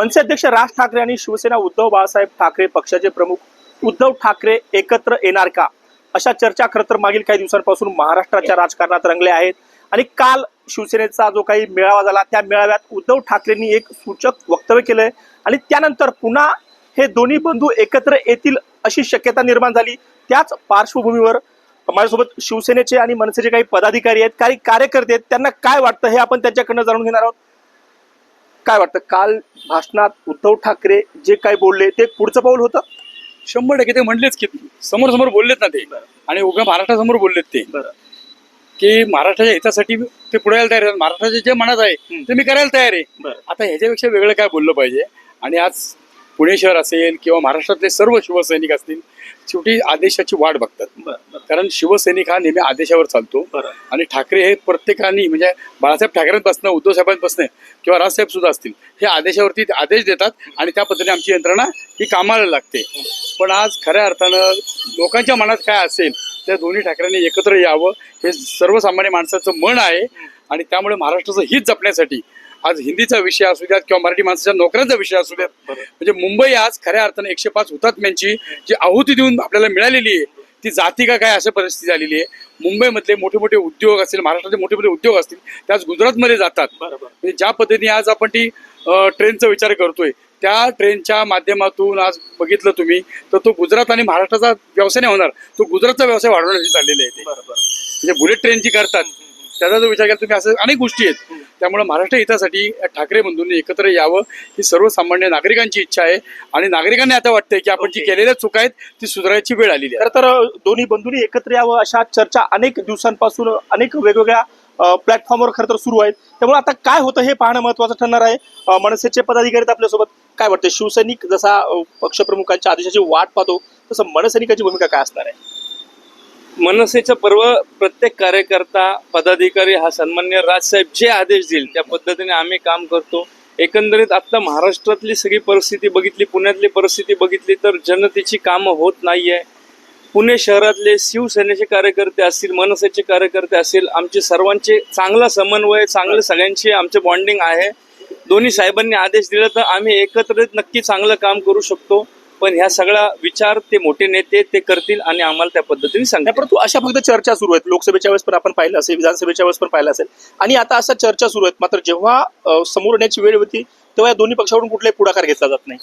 मनसे अध्यक्ष राज ठाकरे आणि शिवसेना उद्धव बाळासाहेब ठाकरे पक्षाचे प्रमुख उद्धव ठाकरे एकत्र येणार का? अशा चर्चा खरं तर मागील काही दिवसांपासून महाराष्ट्राच्या राजकारणात रंगल्या आहेत. आणि काल शिवसेनेचा जो काही मेळावा झाला त्या मेळाव्यात उद्धव ठाकरेंनी एक सूचक वक्तव्य केलंय. आणि त्यानंतर पुन्हा हे दोन्ही बंधू एकत्र येतील अशी शक्यता निर्माण झाली. त्याच पार्श्वभूमीवर माझ्यासोबत शिवसेनेचे आणि मनसेचे काही पदाधिकारी आहेत काही कार्यकर्ते आहेत त्यांना काय वाटतं हे आपण त्यांच्याकडनं जाणून घेणार आहोत. काय वाटतं काल भाषणात उद्धव ठाकरे जे काय बोलले ते पुढचं पाऊल होतं? शंभर टक्के ते म्हणलेच की समोर समोर बोललेत ना ते. आणि उभ्या महाराष्ट्रासमोर बोललेत ते. की महाराष्ट्राच्या हितासाठी ते पुढे यायला तयार आहेत. महाराष्ट्राच्या जे मनात आहे ते मी करायला तयार आहे. आता ह्याच्यापेक्षा वेगळं काय बोललं पाहिजे? आणि आज पुणे शहर असेल किंवा महाराष्ट्रातले सर्व शिवसैनिक असतील शेवटी आदेशाची वाट बघतात. कारण शिवसैनिक हा नेहमी आदेशावर चालतो. आणि ठाकरे हे प्रत्येकाने म्हणजे बाळासाहेब ठाकरेंपासून उद्धव साहेबांपासून किंवा राजसाहेब सुद्धा असतील हे आदेशावरती आदेश देतात आणि त्या पद्धतीने आमची यंत्रणा ही कामाला लागते. पण आज खऱ्या अर्थानं लोकांच्या मनात काय असेल त्या दोन्ही ठाकरेंनी एकत्र यावं हे सर्वसामान्य माणसाचं मन आहे. आणि त्यामुळे महाराष्ट्राचं हित जपण्यासाठी आज हिंदीचा विषय असू द्यात किंवा मराठी माणसाच्या नोकऱ्यांचा विषय असू द्यात. म्हणजे मुंबई आज खऱ्या अर्थानं एकशे पाच हुतात्म्यांची जी आहुती देऊन आपल्याला मिळालेली आहे ती जाती का काय अशा परिस्थिती झालेली आहे. मुंबईमधले मोठे मोठे उद्योग असतील महाराष्ट्राचे मोठे मोठे उद्योग असतील ते आज गुजरातमध्ये जातात. बरोबर. म्हणजे ज्या पद्धतीने आज आपण ती ट्रेनचा विचार करतोय त्या ट्रेनच्या माध्यमातून आज बघितलं तुम्ही तर तो गुजरात आणि महाराष्ट्राचा व्यवसाय नाही होणार तो गुजरातचा व्यवसाय वाढवण्यासाठी चाललेला आहे ते. म्हणजे बुलेट ट्रेन जी करतात त्याचा जो विचार केला तुम्ही असं अनेक गोष्टी आहेत. त्यामुळे महाराष्ट्र हितासाठी ठाकरे बंधूंनी एकत्र यावं ही सर्वसामान्य नागरिकांची इच्छा आहे. आणि नागरिकांनी आता वाटतंय की आपण जी. केलेल्या चुका आहेत ती सुधारायची वेळ आलेली आहे. तर दोन्ही बंधूंनी एकत्र यावं अशा चर्चा अनेक दिवसांपासून अनेक वेगवेगळ्या प्लॅटफॉर्मवर खरं तर सुरू आहेत. त्यामुळे आता काय होतं हे पाहणं महत्वाचं ठरणार आहे. मनसेचे पदाधिकारी आपल्यासोबत. काय वाटतं शिवसैनिक जसा पक्षप्रमुखांच्या आदेशाची वाट पाहतो तसं मनसैनिकाची भूमिका काय असणार आहे? मनसेचं पर्व प्रत्येक कार्यकर्ता पदाधिकारी हा सन्मान्य राजसाहेब जे आदेश देईल त्या पद्धतीने आम्ही काम करतो. एकंदरीत आत्ता महाराष्ट्रातली सगळी परिस्थिती बघितली पुण्यातली परिस्थिती बघितली तर जनतेची कामं होत नाही आहे पुणे शहरातले शिवसेनेचे कार्यकर्ते असतील मनसेचे कार्यकर्ते असतील आमचे सर्वांचे चांगला समन्वय चांगलं सगळ्यांचे आमचे बॉन्डिंग आहे. दोन्ही साहेबांनी आदेश दिला तर आम्ही एकत्रित नक्की चांगलं काम करू शकतो. पण ह्या सगळा विचार ते मोठे नेते ते करतील आणि आम्हाला त्या पद्धतीने नाही सांगतील. परंतु अशा फक्त चर्चा सुरू आहेत. लोकसभेच्या वेळेस पण आपण पाहिलं असेल विधानसभेच्या वेळेस पण पाहिलं असेल. आणि आता अशा चर्चा सुरू आहेत. मात्र जेव्हा समोर येण्याची वेळ होती तेव्हा या दोन्ही पक्षाकडून कुठलाही पुढाकार घेतला जात नाही.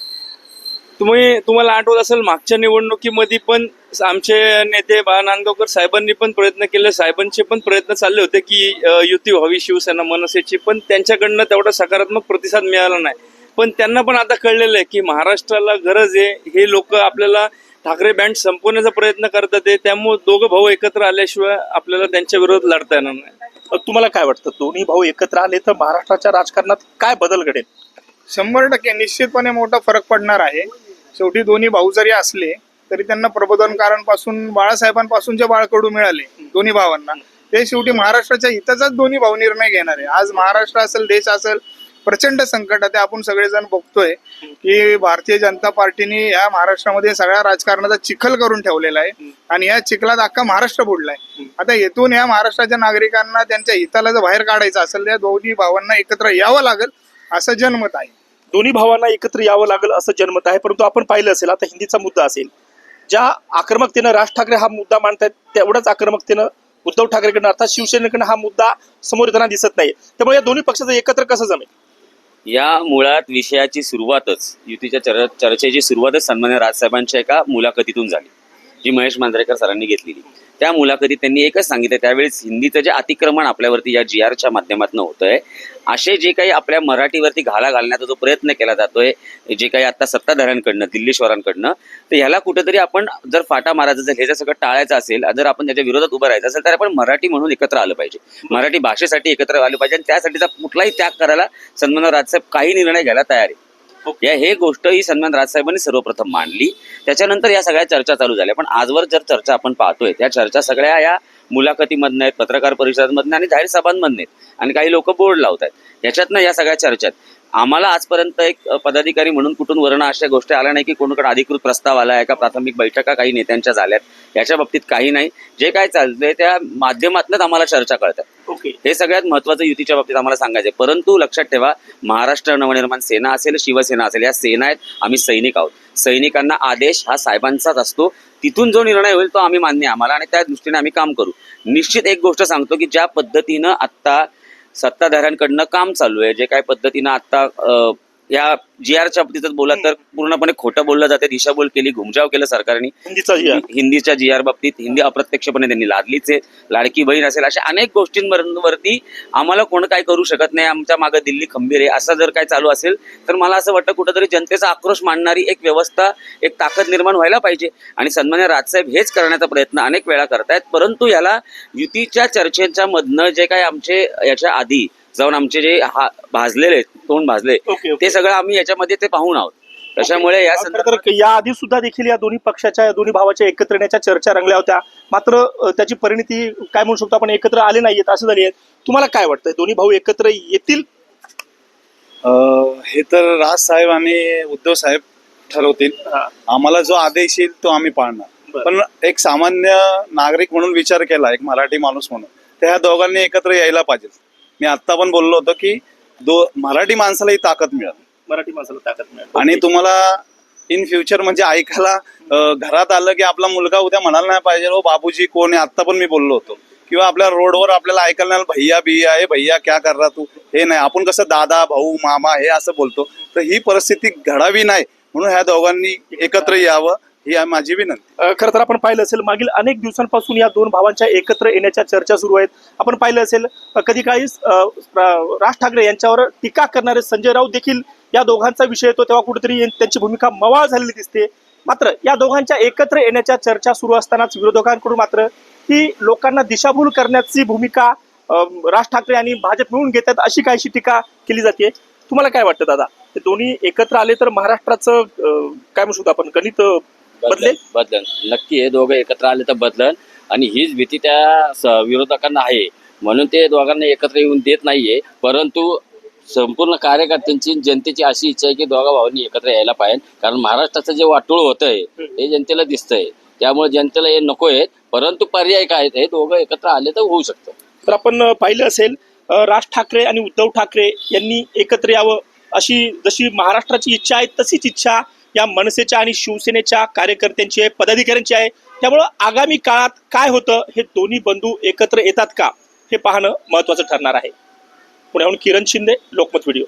तुम्ही तुम्हाला आठवत असेल मागच्या निवडणुकीमध्ये पण आमचे नेते बाळा नांदगावकर साहेबांनी पण प्रयत्न केले. साहेबांचे पण प्रयत्न चालले होते की युती व्हावी शिवसेना मनसेची पण त्यांच्याकडनं तेवढा सकारात्मक प्रतिसाद मिळाला नाही. पण त्यांना पण आता कळलेलं आहे की महाराष्ट्राला गरज आहे. हे लोक आपल्याला ठाकरे बँड संपवण्याचा प्रयत्न करतात आहे. त्यामुळे दोघं भाऊ एकत्र आल्याशिवाय आपल्याला त्यांच्या विरोधात लढता येणार नाही. तुम्हाला काय वाटतं? दोन्ही भाऊ एकत्र आले तर महाराष्ट्राच्या राजकारणात काय बदल घडेल? शंभर टक्के निश्चितपणे मोठा फरक पडणार आहे. शेवटी दोन्ही भाऊ जरी असले तरी त्यांना प्रबोधनकारांपासून बाळासाहेबांपासून जे बाळकडू मिळाले दोन्ही भावांना. ते शेवटी महाराष्ट्राच्या हिताचाच दोन्ही भाऊ निर्णय घेणार आहे. आज महाराष्ट्र असेल देश असेल प्रचंड संकटात आहे. आपण सगळेजण बघतोय की भारतीय जनता पार्टीने या महाराष्ट्रामध्ये सगळ्या राजकारणाचा चिखल करून ठेवलेला आहे. आणि या चिखलात अख्खा महाराष्ट्र बुडलाय. आता येथून या महाराष्ट्राच्या नागरिकांना त्यांच्या हिताला जर बाहेर काढायचं असेल त्या दोन्ही भावांना एकत्र यावं लागेल असं जनमत आहे. दोन्ही भावांना एकत्र यावं लागेल असं जनमत आहे. परंतु आपण पाहिलं असेल आता हिंदीचा मुद्दा असेल ज्या आक्रमकतेनं राज ठाकरे हा मुद्दा मांडतायत तेवढ्याच आक्रमकतेनं उद्धव ठाकरेकडनं अर्थात शिवसेनेकडनं हा मुद्दा समोर येताना दिसत नाही. त्यामुळे या दोन्ही पक्षाचं एकत्र कसं जमेल? या मुळात विषयाची सुरुवातच युतीच्या चर चर्चेची सुरुवातच सन्मान्य राजसाहेबांच्या एका मुलाखतीतून झाली जी महेश मांजरेकर सरांनी घेतलेली. त्या मुलाखतीत त्यांनी एकच सांगितलं त्यावेळेस हिंदीचं जे अतिक्रमण आपल्यावरती या जी आरच्या माध्यमातून होतंय असे जे काही आपल्या मराठीवरती घाला घालण्याचा जो प्रयत्न केला जातोय जे काही आता सत्ताधाऱ्यांकडनं दिल्लीश्वरांकडनं तर ह्याला कुठेतरी आपण जर फाटा मारायचा जर हे जर सगळं टाळायचं असेल जर आपण त्याच्या विरोधात उभं राहायचं असेल तर आपण मराठी म्हणून एकत्र आलं पाहिजे. मराठी भाषेसाठी एकत्र आलं पाहिजे आणि त्यासाठीचा कुठलाही त्याग करायला सन्मान राजसाहेब काही निर्णय घ्यायला तयार आहे या हे गोष्ट ही सन्मान राजसाहेबांनी सर्वप्रथम मांडली. त्याच्यानंतर या सगळ्या चर्चा चालू झाल्या. पण आजवर जर चर्चा आपण पाहतोय त्या चर्चा सगळ्या या मुलाखतीमधनं आहेत पत्रकार परिषदांमधनं आणि जाहीर सभांमधनं आहेत. आणि काही लोक बोर्ड लावत आहेत याच्यातनं या सगळ्या चर्चेत आम्हाला आजपर्यंत एक पदाधिकारी म्हणून कुठून वर्ण अशा गोष्टी आल्या नाही की कोणाकडे अधिकृत प्रस्ताव आला आहे का प्राथमिक बैठका काही नेत्यांच्या झाल्यात याच्या बाबतीत काही नाही. जे काय चाललंय त्या माध्यमातूनच आम्हाला चर्चा कळतात. ओके. हे सगळ्यात महत्वाचं युतीच्या बाबतीत आम्हाला सांगायचं परंतु लक्षात ठेवा महाराष्ट्र नवनिर्माण सेना असेल शिवसेना असेल या सेना आहेत आम्ही सैनिक आहोत. सैनिकांना आदेश हा साहेबांचाच असतो. तिथून जो निर्णय होईल तो आम्ही मान्य आम्हाला आणि त्या दृष्टीने आम्ही काम करू. निश्चित एक गोष्ट सांगतो की ज्या पद्धतीनं आत्ता सत्ताधाऱ्यांकडनं काम चालू आहे. जे काय पद्धतीनं आत्ता या जी आरच्या बाबतीतच बोला तर पूर्णपणे खोटं बोललं जाते. दिशाभूल केली घुमजाव केलं सरकारने. हिंदीचा जी. हिंदीच्या जी आर बाबतीत हिंदी अप्रत्यक्षपणे त्यांनी लादलीच आहे. लाडकी बहीण असेल अशा अनेक गोष्टींवरती आम्हाला कोण काय करू शकत नाही. आमच्या मागे दिल्ली खंबीर आहे. असं जर काय चालू असेल तर मला असं वाटतं कुठंतरी जनतेचा आक्रोश मांडणारी एक व्यवस्था एक ताकद निर्माण व्हायला पाहिजे. आणि सन्मान्य राजसाहेब हेच करण्याचा प्रयत्न अनेक वेळा करतायत. परंतु याला युतीच्या चर्चेच्या मधनं जे काय आमचे याच्या आधी जाऊन आमचे जे हा भाजलेले आहेत, तोंड भाजले ओके, ओके. ते सगळं आम्ही याच्यामध्ये ते पाहून आहोत. त्याच्यामुळे या खरं संदर्भात तर या आधी सुद्धा देखील या दोन्ही पक्षाच्या या दोन्ही भावाच्या एकत्र येण्याच्या चर्चा रंगल्या होत्या. मात्र अ, त्याची परिणती काय म्हणू शकतो आपण? एकत्र आले नाहीयेत असं झाली आहे. तुम्हाला काय वाटतं दोन्ही भाऊ एकत्र येतील? अं, हे तर राज साहेब आणि उद्धव साहेब ठरवतील. हा. आम्हाला जो आदेश येईल तो आम्ही पाळणार. बरं. पण एक सामान्य नागरिक म्हणून विचार केला एक मराठी माणूस म्हणून तर ह्या दोघांनी एकत्र यायला पाहिजे. मी आत्ता पण बोललो होतो की दो मराठी माणसाला ही ताकद मिळेल मराठी माणसाला ताकद मिळेल आणि. तुम्हाला इन फ्युचर म्हणजे ऐकायला घरात आलं की आपला मुलगा उद्या म्हणाला नाही पाहिजे हो बाबूजी कोण आहे? आत्ता पण मी बोललो होतो. किंवा आपल्या रोडवर आपल्याला ऐकायला नाही भैया बिया आहे भैया क्या कर रहा तू? हे नाही. आपण कसं दादा भाऊ मामा हे असं बोलतो. तर ही परिस्थिती घडावी नाही. म्हणून ह्या दोघांनी एकत्र यावं. ही आहे माझी विनंती. खर खरं तर आपण पाहिलं असेल मागील अनेक दिवसांपासून या दोन भावांच्या एकत्र येण्याच्या चर्चा सुरू आहेत. आपण पाहिलं असेल कधी काही राज ठाकरे यांच्यावर टीका करणारे संजय राऊत देखील या दोघांचा विषय येतो तेव्हा कुठेतरी त्यांची भूमिका मवाळ झालेली दिसते. मात्र या दोघांच्या एकत्र येण्याच्या चर्चा सुरू असतानाच विरोधकांकडून मात्र ही लोकांना दिशाभूल करण्याची भूमिका राज ठाकरे आणि भाजप मिळून घेतात अशी काहीशी टीका केली जाते तुम्हाला काय वाटतं दादा? ते दोन्ही एकत्र आले तर महाराष्ट्राचं काय म्हणू शकतो आपण? गणित बदलेल बदलन नक्की हे दोघं एकत्र आले तर बदलन आणि हीच भीती त्या विरोधकांना आहे. म्हणून ते दोघांना एकत्र येऊन देत नाहीये. परंतु संपूर्ण कार्यकर्त्यांची जनतेची अशी इच्छा आहे की दोघा भावांनी एकत्र यायला पाहिजे. कारण महाराष्ट्राचं जे वाटोळ होतंय हे जनतेला दिसतंय. त्यामुळे जनतेला हे नको आहेत परंतु पर्याय काय आहेत? हे दोघं एकत्र आले तर होऊ शकतं. तर आपण पाहिलं असेल राज ठाकरे आणि उद्धव ठाकरे यांनी एकत्र यावं अशी जशी महाराष्ट्राची इच्छा आहे तशीच इच्छा या मनसेच्या आणि शिवसेनेच्या कार्यकर्त्यांची आहे पदाधिकाऱ्यांची आहे. त्यामुळं आगामी काळात काय होतं हे दोन्ही बंधू एकत्र येतात का हे पाहणं महत्वाचं ठरणार आहे. पुण्याहून किरण शिंदे लोकमत व्हिडिओ.